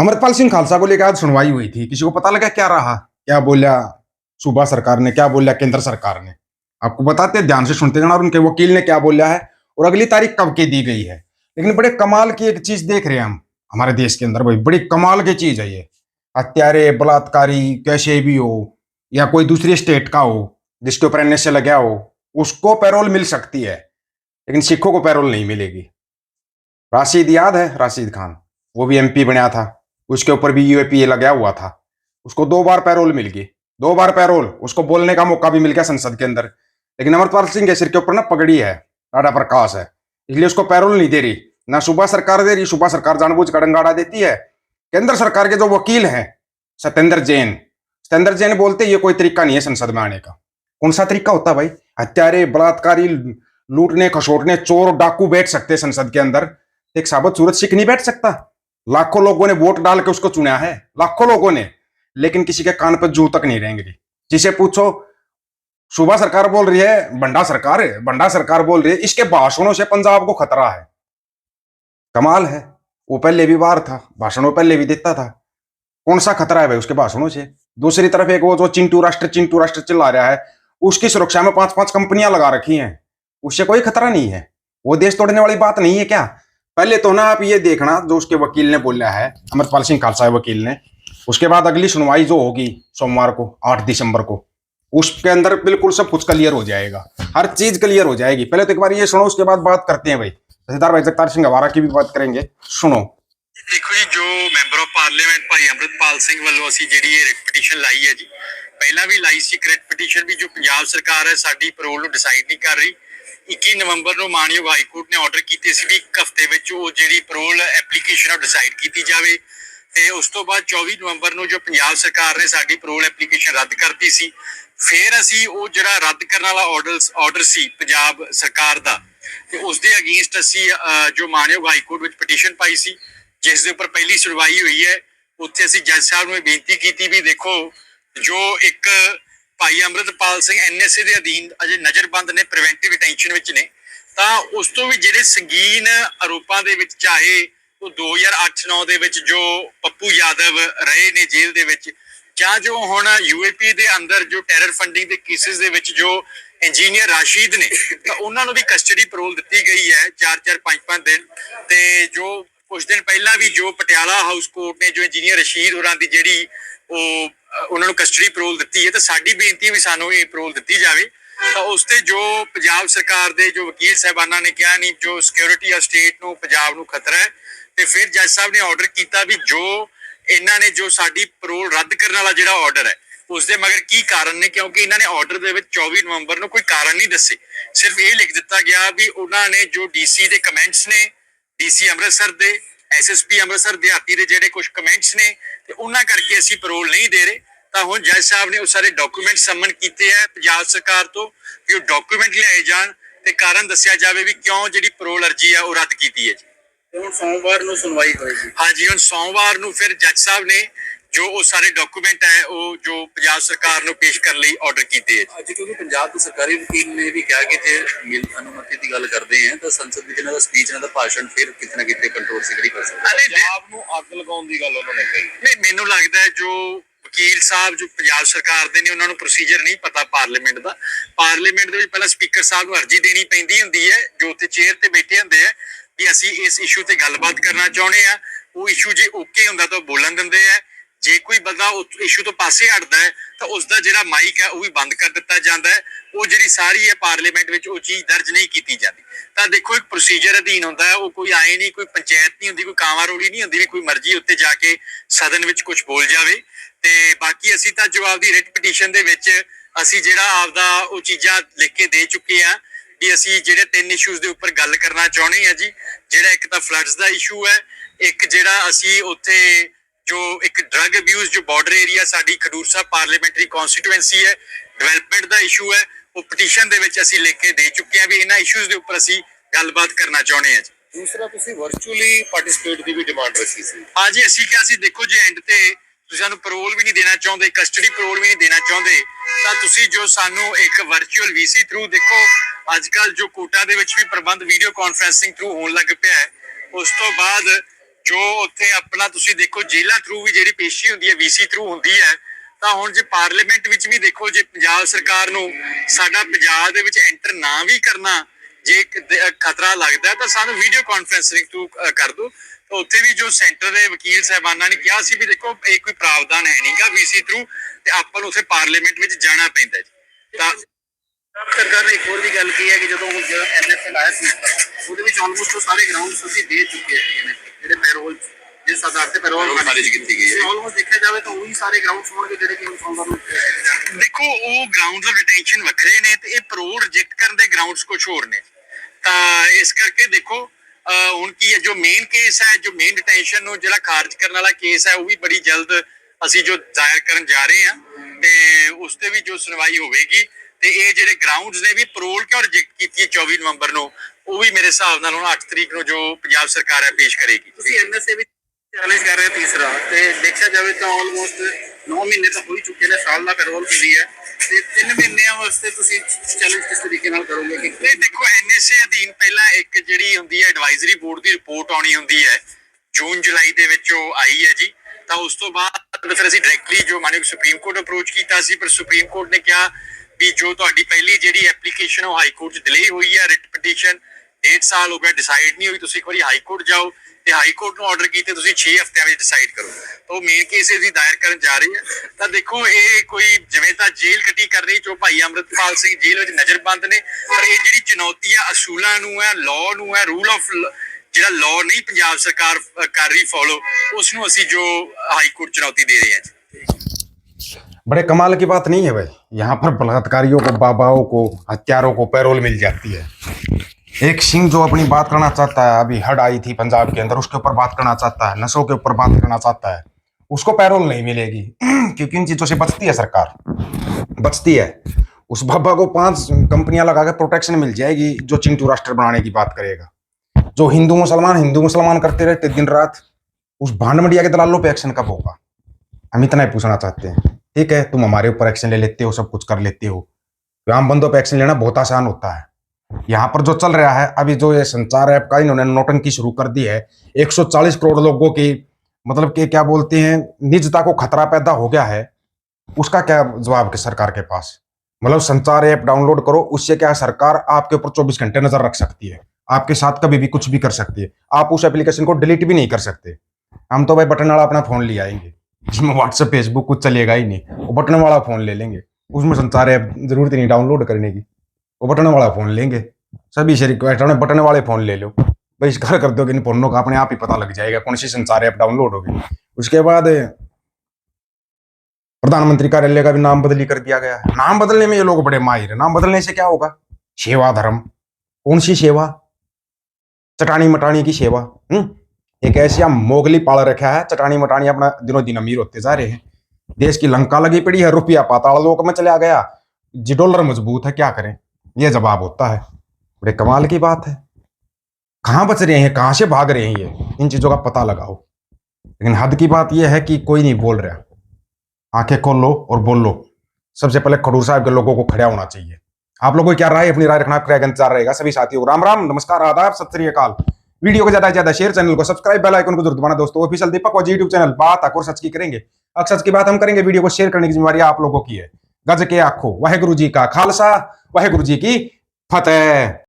अमरपाल सिंह खालसा को लेकर आज सुनवाई हुई थी। किसी को पता लगा क्या रहा? क्या बोला सूबा सरकार ने? क्या बोला केंद्र सरकार ने? आपको बताते हैं, ध्यान से सुनते जाना और उनके वकील ने क्या बोला है और अगली तारीख कब की दी गई है। लेकिन बड़े कमाल की एक चीज़ देख रहे हैं हम, हमारे देश के अंदर भाई। बड़ी कमाल की चीज़ है ये। हत्यारे, बलात्कारी, कैसे भी हो या कोई दूसरी स्टेट का हो, जिसके ऊपर एनएसए लगा हो, उसको पैरोल मिल सकती है, लेकिन सिखों को पैरोल नहीं मिलेगी। राशिद याद है? राशिद खान, वो भी एमपी बनया था। उसके ऊपर भी यूएपीए लगा हुआ था। उसको दो बार पैरोल मिल गई। दो बार पैरोल उसको बोलने का मौका भी मिल गया संसद के अंदर। लेकिन अमरपाल सिंह के सिर के ऊपर ना पगड़ी है, राणा प्रकाश है। इसलिए उसको पैरोल नहीं दे रही। ना सूबा सरकार दे रही सूबा सरकार जानबूझ कर डंगाड़ा देती है। केंद्र सरकार के जो वकील हैं, सत्येंद्र जैन। सत्येंद्र जैन बोलते ये कोई तरीका नहीं है संसद में आने का। कौन सा तरीका होता भाई? हत्यारे, बलात्कारी, लूटने, खसोटने, चोर, डाकू बैठ सकते संसद के अंदर। एक साबत सूरत सिख नहीं बैठ सकता? लाखों लोगों ने वोट डाल के उसको चुना है, लाखों लोगों ने, लेकिन किसी के कान पर जू तक नहीं रहेंगे। जिसे पूछो, सूबा सरकार बोल रही है, बंडा सरकार है बंडा सरकार बोल रही है, इसके भाषणों से पंजाब को खतरा है। कमाल है वो पहले भी बाहर था, भाषण पहले भी देता था। कौन सा खतरा है भाई उसके भाषणों से? दूसरी तरफ़ एक वो जो चिंटू राष्ट्र चिंटू राष्ट्र चिल्ला रहा है, उसकी सुरक्षा में पाँच पाँच कंपनियाँ लगा रखी हैं। उससे कोई खतरा नहीं है। वो देश तोड़ने वाली बात नहीं है क्या? पहले तो ना आप ये देखना जो उसके वकील ने बोला है अमरपाल सिंह खालसा वकील ने उसके बाद अगली सुनवाई जो होगी सोमवार को आठ दिसंबर को उसके अंदर बिल्कुल सब कुछ क्लियर हो जाएगा हर चीज क्लियर हो जाएगी पहले तो एक बार ये सुनो उसके बाद बात करते हैं भाई जथेदार भाई जगतार सिंह हवारा की भी बात करेंगे सुनो ਦੇਖੋ ਜੀ ਜੋ ਮੈਂਬਰ ਆਫ ਪਾਰਲੀਮੈਂਟ ਭਾਈ ਅੰਮ੍ਰਿਤਪਾਲ ਸਿੰਘ ਵੱਲੋਂ ਅਸੀਂ ਜਿਹੜੀ ਇਹ ਰਿਟ ਪਟੀਸ਼ਨ ਲਾਈ ਹੈ ਜੀ ਪਹਿਲਾਂ ਵੀ ਲਾਈ ਸੀ ਰਿਟ ਪਟੀਸ਼ਨ ਵੀ ਜੋ ਪੰਜਾਬ ਸਰਕਾਰ ਹੈ ਸਾਡੀ ਪੈਰੋਲ ਨੂੰ ਡਿਸਾਈਡ ਨਹੀਂ ਕਰ ਰਹੀ 21 ਨਵੰਬਰ ਨੂੰ ਮਾਨਯੋਗ ਹਾਈ ਕੋਰਟ ਨੇ ਆਰਡਰ ਕੀਤੇ ਸੀ ਵੀ ਇੱਕ ਹਫ਼ਤੇ ਵਿੱਚ ਉਹ ਜਿਹੜੀ ਪੈਰੋਲ ਐਪਲੀਕੇਸ਼ਨ ਉਹ ਡਿਸਾਈਡ ਕੀਤੀ ਜਾਵੇ ਤੇ ਉਸ ਤੋਂ ਬਾਅਦ 24 ਨਵੰਬਰ ਨੂੰ ਜੋ ਪੰਜਾਬ ਸਰਕਾਰ ਨੇ ਸਾਡੀ ਪੈਰੋਲ ਐਪਲੀਕੇਸ਼ਨ ਰੱਦ ਕਰਤੀ ਸੀ, ਫਿਰ ਅਸੀਂ ਉਹ ਜਿਹੜਾ ਰੱਦ ਕਰਨ ਵਾਲਾ ਆਰਡਰ ਆਰਡਰ ਸੀ ਪੰਜਾਬ ਸਰਕਾਰ ਦਾ, ਤੇ ਉਸ ਦੇ ਅਗੇਂਸਟ ਅਸੀਂ ਜੋ ਮਾਨਯੋਗ ਹਾਈ ਕੋਰਟ ਵਿੱਚ ਪਟੀਸ਼ਨ ਪਾਈ ਸੀ, ਜਿਸ ਦੇ ਉੱਪਰ ਪਹਿਲੀ ਸੁਣਵਾਈ ਹੋਈ ਹੈ, ਉੱਥੇ ਅਸੀਂ ਜੱਜ ਸਾਹਿਬ ਨੂੰ ਇਹ ਬੇਨਤੀ ਕੀਤੀ ਵੀ ਦੇਖੋ ਜੋ ਇੱਕ ਭਾਈ ਅੰਮ੍ਰਿਤਪਾਲ ਸਿੰਘ ਐਨਐਸਏ ਦੇ ਅਧੀਨ ਅਜੇ ਨਜ਼ਰਬੰਦ ਨੇ ਪ੍ਰੀਵੈਂਟਿਵ ਡਿਟੈਂਸ਼ਨ ਵਿੱਚ ਨੇ। ਤਾਂ ਉਸ ਤੋਂ ਵੀ ਜਿਹੜੇ ਸੰਗੀਨ ਆਰੋਪਾਂ ਦੇ ਵਿੱਚ ਚਾਹੇ ਉਹ 2008-9 ਦੇ ਵਿੱਚ ਜੋ ਪੱਪੂ ਯਾਦਵ ਰਹੇ ਨੇ ਜੇਲ੍ਹ ਦੇ ਵਿੱਚ, ਜਾਂ ਜੋ ਹੁਣ ਯੂਏਪੀ ਦੇ ਅੰਦਰ ਜੋ ਟੈਰਰ ਫੰਡਿੰਗ ਦੇ ਕੇਸਿਸ ਦੇ ਵਿੱਚ ਜੋ ਇੰਜੀਨੀਅਰ ਰਾਸ਼ੀਦ ਨੇ, ਤਾਂ ਉਹਨਾਂ ਨੂੰ ਵੀ ਕਸਟਡੀ ਪੈਰੋਲ ਦਿੱਤੀ ਗਈ ਹੈ 4-4 5-5 ਦਿਨ। ਤੇ ਜੋ ਕੁਝ ਦਿਨ ਪਹਿਲਾਂ ਵੀ ਜੋ ਪਟਿਆਲਾ ਹਾਊਸ ਕੋਰਟ ਨੇ ਜੋ ਇੰਜੀਨੀਅਰ ਰਸ਼ੀਦ ਹੋਰਾਂ ਦੀ ਜਿਹੜੀ ਉਹ ਉਹਨਾਂ ਨੂੰ ਕਸਟਡੀ ਪੈਰੋਲ ਦਿੱਤੀ ਹੈ ਤਾਂ ਸਾਡੀ ਬੇਨਤੀ ਹੈ ਵੀ ਸਾਨੂੰ ਇਹ ਪੈਰੋਲ ਦਿੱਤੀ ਜਾਵੇ। ਤਾਂ ਉਸ ਤੇ ਜੋ ਪੰਜਾਬ ਸਰਕਾਰ ਦੇ ਜੋ ਵਕੀਲ ਸਾਹਿਬਾਨਾਂ ਨੇ ਕਿਹਾ ਨਹੀਂ, ਜੋ ਸਿਕਿਉਰਿਟੀ ਆ ਸਟੇਟ ਨੂੰ, ਪੰਜਾਬ ਨੂੰ ਖਤਰਾ ਹੈ, ਤੇ ਫਿਰ ਜੱਜ ਸਾਹਿਬ ਨੇ ਆਰਡਰ ਕੀਤਾ ਵੀ ਜੋ ਇਹਨਾਂ ਨੇ ਜੋ ਸਾਡੀ ਪੈਰੋਲ ਰੱਦ ਕਰਨ ਵਾਲਾ ਜਿਹੜਾ ਆਰਡਰ ਹੈ, ਉਸ ਦੇ ਮਗਰ ਕੀ ਕਾਰਨ ਨੇ? ਕਿਉਂਕਿ ਇਹਨਾਂ ਨੇ ਆਰਡਰ ਦੇ ਵਿੱਚ 24 ਨਵੰਬਰ ਨੂੰ ਕੋਈ ਕਾਰਨ ਨਹੀਂ ਦੱਸੇ। ਸਿਰਫ ਇਹ ਲਿਖ ਦਿੱਤਾ ਗਿਆ ਵੀ ਉਹਨਾਂ ਨੇ ਜੋ ਡੀਸੀ ਦੇ ਕਮੈਂਟਸ ਨੇ ਡੀਸੀ ਅੰਮ੍ਰਿਤਸਰ ਦੇ ਐਸਐਸਪੀ ਅੰਮ੍ਰਿਤਸਰ ਦਿਹਾਤੀ ਦੇ ਜਿਹੜੇ ਕੁਝ ਕਮੈਂਟਸ ਨੇ ਤੇ ਉਹਨਾਂ ਕਰਕੇ ਅਸੀਂ ਪੈਰੋਲ ਨਹੀਂ ਦੇ ਰਹੇ। ਤਾਂ ਹੁਣ ਜੱਜ ਸਾਹਿਬ ਨੇ ਉਹ ਸਾਰੇ ਡਾਕੂਮੈਂਟ ਸਮਨ ਕੀਤੇ ਹੈ ਪੰਜਾਬ ਸਰਕਾਰ ਤੋਂ ਕਿ ਉਹ ਡਾਕੂਮੈਂਟ ਲਿਆਏ ਜਾਣ ਤੇ ਕਾਰਨ ਦੱਸਿਆ ਜਾਵੇ ਵੀ ਕਿਉਂ ਜਿਹੜੀ ਪੈਰੋਲ ਅਰਜੀ ਆ ਉਹ ਰੱਦ ਕੀਤੀ ਹੈ ਜੀ। ਹੁਣ ਸੋਮਵਾਰ ਨੂੰ ਸੁਣਵਾਈ ਹੋਏਗੀ। ਹਾਂਜੀ ਹੁਣ ਸੋਮਵਾਰ ਨੂੰ ਫਿਰ ਜੱਜ ਸਾਹਿਬ ਨੇ ਜੋ ਉਹ ਸਾਰੇ ਡਾਕੂਮੈਂਟ ਹੈ ਉਹ ਜੋ ਪੰਜਾਬ ਸਰਕਾਰ ਨੂੰ ਪੇਸ਼ ਕਰਨ ਲਈ ਆਰਡਰ ਕੀਤੇ ਹੈ। ਅੱਜ ਕਿਉਂਕਿ ਪੰਜਾਬ ਦੇ ਸਰਕਾਰੀ ਵਕੀਲ ਨੇ ਵੀ ਕਿਹਾ ਕਿ ਜੇ ਮਿਲ ਅਨੁਮਤੀ ਦੀ ਗੱਲ ਕਰਦੇ ਹਾਂ ਤਾਂ ਸੰਸਦ ਵਿੱਚ ਇਹਨਾਂ ਦਾ ਸਪੀਚ ਇਹਨਾਂ ਦਾ ਭਾਸ਼ਣ ਫਿਰ ਕਿਤੇ ਨਾ ਕਿਤੇ ਕੰਟਰੋਲ ਸਿਕੜੀ ਕਰ ਸਕਦਾ ਪੰਜਾਬ ਨੂੰ ਅੱਗ ਲਗਾਉਣ ਦੀ ਗੱਲ ਉਹਨਾਂ ਨੇ ਕਹੀ। ਨਹੀਂ ਮੈਨੂੰ ਲੱਗਦਾ ਹੈ ਜੋ ਵਕੀਲ ਸਾਹਿਬ ਜੋ ਪੰਜਾਬ ਸਰਕਾਰ ਦੇ ਨੇ ਉਹਨਾਂ ਨੂੰ ਪ੍ਰੋਸੀਜਰ ਨਹੀਂ ਪਤਾ ਪਾਰਲੀਮੈਂਟ ਦਾ। ਪਾਰਲੀਮੈਂਟ ਦੇ ਵਿੱਚ ਪਹਿਲਾਂ ਸਪੀਕਰ ਸਾਹਿਬ ਨੂੰ ਅਰਜੀ ਦੇਣੀ ਪੈਂਦੀ ਹੁੰਦੀ ਹੈ ਜੋ ਉੱਥੇ ਚੇਅਰ ਤੇ ਬੈਠੇ ਹੁੰਦੇ ਆ ਵੀ ਅਸੀਂ ਇਸ ਇਸ਼ੂ ਤੇ ਗੱਲਬਾਤ ਕਰਨਾ ਚਾਹੁੰਦੇ ਆ ਉਹ ਇਸ਼ੂ ਜੇ ਓਕੇ ਹੁੰਦਾ ਤਾਂ ਉਹ ਬੋਲਣ ਦਿੰਦੇ ਆ ਜੇ ਕੋਈ ਬੰਦਾ ਉਸ ਇਸ਼ੂ ਤੋਂ ਪਾਸੇ ਹਟਦਾ ਹੈ, ਤਾਂ ਉਸ ਦਾ ਜਿਹੜਾ ਮਾਈਕ ਹੈ, ਉਹ ਵੀ ਬੰਦ ਕਰ ਦਿੱਤਾ ਜਾਂਦਾ ਹੈ। ਉਹ ਜਿਹੜੀ ਸਾਰੀ ਹੈ ਪਾਰਲੀਮੈਂਟ ਵਿੱਚ ਉਹ ਚੀਜ਼ ਦਰਜ ਨਹੀਂ ਕੀਤੀ ਜਾਂਦੀ। ਤਾਂ ਦੇਖੋ, ਇੱਕ ਪ੍ਰੋਸੀਜਰ ਅਧੀਨ ਹੁੰਦਾ ਹੈ, ਉਹ ਕੋਈ ਆਏ ਨਹੀਂ, ਕੋਈ ਪੰਚਾਇਤ ਨਹੀਂ ਹੁੰਦੀ, ਕੋਈ ਕਾਂਵਾਰੋਲੀ ਨਹੀਂ ਹੁੰਦੀ ਵੀ ਕੋਈ ਮਰਜ਼ੀ ਉੱਤੇ ਜਾ ਕੇ ਸਦਨ ਵਿੱਚ ਕੁਝ ਬੋਲ ਜਾਵੇ। ਤੇ ਬਾਕੀ ਅਸੀਂ ਤਾਂ ਜਵਾਬ ਦੀ ਰਿਟ ਪਟੀਸ਼ਨ ਦੇ ਵਿੱਚ ਅਸੀਂ ਜਿਹੜਾ ਆਪਦਾ ਉਹ ਚੀਜ਼ਾਂ ਲਿਖ ਕੇ ਦੇ ਚੁੱਕੇ ਆ ਵੀ ਅਸੀਂ ਜਿਹੜੇ ਤਿੰਨ ਇਸ਼ੂਜ਼ ਦੇ ਉੱਪਰ ਗੱਲ ਕਰਨਾ ਚਾਹੁੰਦੇ ਆ ਜੀ, ਜਿਹੜਾ ਇੱਕ ਤਾਂ ਫਲੱਡਸ ਦਾ ਇਸ਼ੂ ਹੈ, ਇੱਕ ਜਿਹੜਾ ਅਸੀਂ ਉੱਥੇ ਜੋ ਇੱਕ ਡਰੱਗ ਅਬਿਊਜ਼ ਜੋ ਬਾਰਡਰ ਏਰੀਆ ਸਾਡੀ ਖਡੂਰ ਸਾਹਿਬ ਪਾਰਲੀਮੈਂਟਰੀ ਕਨਸਟੀਟੂਐਂਸੀ ਹੈ ਡਿਵੈਲਪਮੈਂਟ ਦਾ ਇਸ਼ੂ ਹੈ ਉਹ ਪਟੀਸ਼ਨ ਦੇ ਵਿੱਚ ਅਸੀਂ ਲਿਖ ਕੇ ਦੇ ਚੁੱਕੇ ਆ ਵੀ ਇਹਨਾਂ ਇਸ਼ੂਜ਼ ਦੇ ਉੱਪਰ ਅਸੀਂ ਗੱਲਬਾਤ ਕਰਨਾ ਚਾਹੁੰਦੇ ਜੀ। ਦੂਸਰਾ ਤੁਸੀਂ ਵਰਚੁਅਲੀ ਪਾਰਟਿਸਿਪੇਟ ਦੀ ਵੀ ਡਿਮਾਂਡ ਰੱਖੀ ਸੀ। ਹਾਂਜੀ ਅਸੀਂ ਕਿਹਾ ਸੀ ਦੇਖੋ ਜੀ ਐਂਡ ਤੇ ਤੁਸੀਂ ਸਾਨੂੰ ਪੈਰੋਲ ਵੀ ਨਹੀਂ ਦੇਣਾ ਚਾਹੁੰਦੇ ਕਸਟਡੀ ਪੈਰੋਲ ਵੀ ਨਹੀਂ ਦੇਣਾ ਚਾਹੁੰਦੇ। ਤਾਂ ਤੁਸੀਂ ਜੋ ਸਾਨੂੰ ਇੱਕ ਵਰਚੁਅਲ ਵੀਸੀ ਥਰੂ ਦੇਖੋ ਅੱਜ ਕੱਲ ਜੋ ਕੋਟਾ ਦੇ ਵਿੱਚ ਵੀ ਪ੍ਰਬੰਧ ਵੀਡੀਓ ਕਾਨਫਰੈਂਸਿੰਗ ਥਰੂ ਹੋਣ ਲੱਗ ਪਿਆ ਹੈ ਉਸ ਤੋਂ ਬਾਅਦ ਜੋ ਉੱਥੇ ਆਪਣਾ ਤੁਸੀਂ ਦੇਖੋ ਜੇਲ੍ਹਾਂ ਥਰੂ ਵੀ ਜਿਹੜੀ ਪੇਸ਼ੀ ਹੁੰਦੀ ਹੈ ਵੀਸੀ ਥਰੂ ਹੁੰਦੀ ਹੈ, ਤਾਂ ਹੁਣ ਜੇ ਪਾਰਲੀਮੈਂਟ ਵਿੱਚ ਵੀ ਦੇਖੋ, ਜੇ ਪੰਜਾਬ ਸਰਕਾਰ ਨੂੰ ਸਾਡਾ ਪੰਜਾਬ ਦੇ ਵਿੱਚ ਐਂਟਰ ਨਾ ਵੀ ਕਰਨਾ, ਜੇ ਖਤਰਾ ਲੱਗਦਾ, ਤਾਂ ਸਾਨੂੰ ਵੀਡੀਓ ਕਾਨਫਰੰਸਿੰਗ ਥਰੂ ਕਰ ਦਿਓ। ਤਾਂ ਉੱਥੇ ਵੀ ਜੋ ਸੈਂਟਰ ਦੇ ਵਕੀਲ ਸਾਹਿਬਾਨਾਂ ਨੇ ਕਿਹਾ ਸੀ ਵੀ ਦੇਖੋ, ਇਹ ਕੋਈ ਪ੍ਰਾਵਧਾਨ ਹੈ ਨਹੀਂਗਾ ਵੀਸੀ ਥਰੂ ਤੇ ਆਪਾਂ ਨੂੰ ਉੱਥੇ ਪਾਰਲੀਮੈਂਟ ਵਿੱਚ ਜਾਣਾ ਪੈਂਦਾ ਜੀ। ਤਾਂ ਸਰਕਾਰ ਨੇ ਇੱਕ ਹੋਰ ਵੀ ਗੱਲ ਕੀ ਹੈ ਕਿ ਜਦੋਂ ਐਨਐਸਐਲ ਆਇਆ ਸੀ, ਉਹਦੇ ਵਿੱਚ ਆਲਮੋਸਟ ਸਾਰੇ ਗਰਾਊਂਡਸ ਅਸੀਂ ਦੇ ਚੁੱਕੇ ਹੈਗੇ ਨੇ। ਜਿਹੜੇ ਪੈਰੋਲ ਜਿਸ ਆਧਾਰ ਤੇ ਪੈਰੋਲ ਖਾਰਿਜ ਕੀਤੀ ਗਈ ਹੈ। ਆਲਮੋਸਟ ਦੇਖਿਆ ਜਾਵੇ ਤਾਂ ਉਹੀ ਸਾਰੇ ਗਰਾਊਂਡਸ ਹੋਣਗੇ ਜਿਹੜੇ ਕਿ ਸੋਮਵਾਰ ਨੂੰ। ਦੇਖੋ ਉਹ ਗਰਾਊਂਡਸ ਆਫ ਡਿਟੈਂਸ਼ਨ ਵੱਖਰੇ ਨੇ ਤੇ ਇਹ ਪਰੋਲ ਰਿਜੈਕਟ ਕਰਨ ਦੇ ਗਰਾਊਂਡਸ ਕੁਝ ਹੋਰ ਨੇ। ਤਾਂ ਇਸ ਕਰਕੇ ਦੇਖੋ ਹੁਣ ਕੀ ਹੈ ਜੋ ਮੇਨ ਕੇਸ ਹੈ ਜੋ ਮੇਨ ਡਿਟੈਂਸ਼ਨ ਨੂੰ ਜਿਹੜਾ ਖਾਰਜ ਕਰਨ ਵਾਲਾ ਕੇਸ ਹੈ ਉਹ ਵੀ ਬੜੀ ਜਲਦ ਅਸੀਂ ਜੋ ਦਾਇਰ ਕਰਨ ਜਾ ਰਹੇ ਹਾਂ ਤੇ ਉਸ ਤੇ ਵੀ ਜੋ ਸੁਣਵਾਈ ਹੋਵੇਗੀ ਤੇ ਇਹ ਜਿਹੜੇ ਗਰਾਊਂਡਸ ਨੇ ਵੀ ਪਰੋਲ ਕਿਉਂ ਰਿਜੈਕਟ ਕੀਤੀ ਹੈ 24 ਨਵੰਬਰ ਨੂੰ? ਉਹ ਵੀ ਮੇਰੇ ਹਿਸਾਬ ਨਾਲ ਹੁਣ 8 ਤਰੀਕ ਨੂੰ ਜੋ ਪੰਜਾਬ ਸਰਕਾਰ ਹੈ ਪੇਸ਼ ਕਰੇਗੀ। ਤੁਸੀਂ ਐਨਐਸਏ ਵਿੱਚ ਚੈਲੰਜ ਕਰ ਰਹੇ ਹੋ ਤੀਸਰਾ ਤੇ ਦੇਖਿਆ ਜਾਵੇ ਤਾਂ ਆਲਮੋਸਟ 9 ਮਹੀਨੇ ਤਾਂ ਹੋ ਹੀ ਚੁੱਕੇ ਨੇ ਸਾਲ ਦਾ ਪੈਰੋਲ ਮਿਲੀ ਹੈ ਤੇ 3 ਮਹੀਨਿਆਂ ਵਾਸਤੇ ਤੁਸੀਂ ਚੈਲੰਜ ਕਿਸ ਤਰੀਕੇ ਨਾਲ ਕਰੋਗੇ ਕਿ ਨਹੀਂ ਦੇਖੋ ਐਨਐਸਏ ਅਧੀਨ ਪਹਿਲਾਂ ਇੱਕ ਜਿਹੜੀ ਹੁੰਦੀ ਹੈ ਐਡਵਾਈਜ਼ਰੀ ਬੋਰਡ ਦੀ ਰਿਪੋਰਟ ਆਉਣੀ ਹੁੰਦੀ ਹੈ ਜੂਨ ਜੁਲਾਈ ਦੇ ਵਿੱਚ ਉਹ ਆਈ ਹੈ ਜੀ। ਤਾਂ ਉਸ ਤੋਂ ਬਾਅਦ ਫਿਰ ਅਸੀਂ ਡਾਇਰੈਕਟਲੀ ਜੋ ਮਾਨਯੋਗ ਸੁਪਰੀਮ ਕੋਰਟ ਅਪਰੋਚ ਕੀਤਾ ਸੀ ਪਰ ਸੁਪਰੀਮ ਕੋਰਟ ਨੇ ਕਿਹਾ ਵੀ ਜੋ ਤੁਹਾਡੀ ਪਹਿਲੀ ਜਿਹੜੀ ਐਪਲੀਕੇਸ਼ਨ ਉਹ ਹਾਈ ਕੋਰਟ 'ਚ ਡਿਲੇ ਹੋਈ ਹੈ ਰਿਟ ਪਟੀਸ਼ਨ ਡੇਢ ਸਾਲ ਹੋ ਗਿਆ ਡਿਸਾਈਡ ਨਹੀਂ ਹੋਈ ਤੁਸੀਂ ਇੱਕ ਵਾਰੀ ਹਾਈ ਕੋਰਟ ਜਾਓ ਤੇ ਹਾਈ ਕੋਰਟ ਨੂੰ ਆਰਡਰ ਕੀਤੇ ਤੁਸੀਂ 6 ਹਫ਼ਤਿਆਂ ਵਿੱਚ ਡਿਸਾਈਡ ਕਰੋ ਤਾਂ ਉਹ ਮੇਨ ਕੇਸ ਦੀ ਦਾਇਰ ਕਰਨ ਜਾ ਰਹੀ ਹੈ ਤਾਂ ਦੇਖੋ ਇਹ ਕੋਈ ਜਿਵੇਂ ਤਾਂ ਜੇਲ੍ਹ ਕੱਟੀ ਕਰ ਰਹੀ ਜੋ ਭਾਈ ਅੰਮ੍ਰਿਤਪਾਲ ਸਿੰਘ ਜੇਲ੍ਹ ਵਿੱਚ ਨਜ਼ਰਬੰਦ ਨੇ ਪਰ ਇਹ ਜਿਹੜੀ ਚੁਣੌਤੀ ਆ ਅਸੂਲਾਂ ਨੂੰ ਹੈ ਲਾਅ ਨੂੰ ਹੈ ਰੂਲ ਆਫ ਜਿਹੜਾ ਲਾਅ ਨਹੀਂ ਪੰਜਾਬ ਸਰਕਾਰ ਅ, ਕਰ ਰਹੀ ਫੋਲੋ ਉਸ ਨੂੰ ਅਸੀਂ ਜੋ ਹਾਈ ਕੋਰਟ ਚੁਣੌਤੀ ਦੇ ਰਹੇ ਹਾਂ ਜੀ बड़े कमाल की बात नहीं है भाई यहाँ पर बलात्कारियों को बाबाओं को हत्यारों को पैरोल मिल जाती है एक सिंह जो अपनी बात करना चाहता है, अभी हड आई थी पंजाब के अंदर, उसके ऊपर बात करना चाहता है, नशों के ऊपर बात करना चाहता है, उसको पैरोल नहीं मिलेगी। क्योंकि इन चीज़ों से बचती है सरकार। बचती है। उस बाबा को पाँच कंपनियाँ लगा के प्रोटेक्शन मिल जाएगी, जो चिंटू राष्ट्र बनाने की बात करेगा। जो हिंदू, मुसलमान हिंदू, मुसलमान करते रहते दिन रात, उस भांड मंडिया के दलालों पे एक्शन कब होगा? हम इतना ही पूछना चाहते हैं। ठीक है, तुम हमारे ऊपर एक्शन ले लेते हो, सब कुछ कर लेते हो। आम बंदों पर एक्शन लेना बहुत आसान होता है। यहाँ पर जो चल रहा है, अभी जो ये संचार ऐप का इन्होंने नोटंकी शुरू कर दी है 140 करोड़ लोगों की मतलब कि क्या बोलते हैं, निजता को खतरा पैदा हो गया है, उसका क्या जवाब के सरकार के पास? मतलब संचार ऐप डाउनलोड करो, उससे क्या सरकार आपके ऊपर 24 घंटे नज़र रख सकती है, आपके साथ कभी भी कुछ भी कर सकती है, आप उस एप्लीकेशन को डिलीट भी नहीं कर सकते। हम तो भाई बटन वाला अपना फ़ोन ले आएँगे, जिसमें व्हाट्सएप फेसबुक कुछ चलेगा ही नहीं, वो बटन वाला फ़ोन ले लेंगे, उसमें संचार ऐप ज़रूरत नहीं डाउनलोड करने की। वो बटन वाला फ़ोन लेंगे। सभी से रिक्वेस्ट है बटन वाले फ़ोन ले लो। बहिष्कार कर दो कि इन फोनों का अपने आप ही पता लग जाएगा, कौन सी संचार ऐप डाउनलोड होगी उसके बाद, प्रधानमंत्री कार्यालय का भी नाम बदली कर दिया गया नाम बदलने में ये लोग बड़े माहिर नाम बदलने से क्या होगा? सेवा धर्म। कौन सी सेवा? चटानी मटानी की सेवा। हम्म? एक ऐसी हम मोगली पाल रखा है चटानी मटानी अपना दिनों दिन अमीर होते जा रहे हैं। देश की लंका लगी पड़ी है, रुपया पाताल लोक में चला गया। जी डॉलर मज़बूत है, क्या करें? ये जवाब होता है। बड़े कमाल की बात है। कहाँ बच रहे हैं? कहाँ से भाग रहे हैं ये? इन चीज़ों का पता लगाओ। लेकिन हद की बात यह है कि कोई नहीं बोल रहा। आँखें खोल लो और बोल लो। सबसे पहले खडूर साहब के लोगों को खड़ा होना चाहिए। आप लोगों की क्या राय? अपनी राय रखना, आपका इंतज़ार रहेगा? सभी साथियों, राम राम, नमस्कार, आदाब, सत श्री अकाल। वीडियो को ज़्यादा से ज़्यादा शेयर, चैनल को सब्सक्राइब, बेल आइकन को ज़रूर दबाना दोस्तों। ऑफिशियल दीपक और यूट्यूब चैनल, बात और सच की करेंगे। अक्सर की बात हम करेंगे। वीडियो को शेयर करने की जिम्मेवारी आप लोगों की है। ਗੱਜ ਕੇ ਆਖੋ ਵਾਹਿਗੁਰੂ ਜੀ ਕਾ ਖਾਲਸਾ ਵਾਹਿਗੁਰੂ ਜੀ ਕੀ ਫਤਿਹ।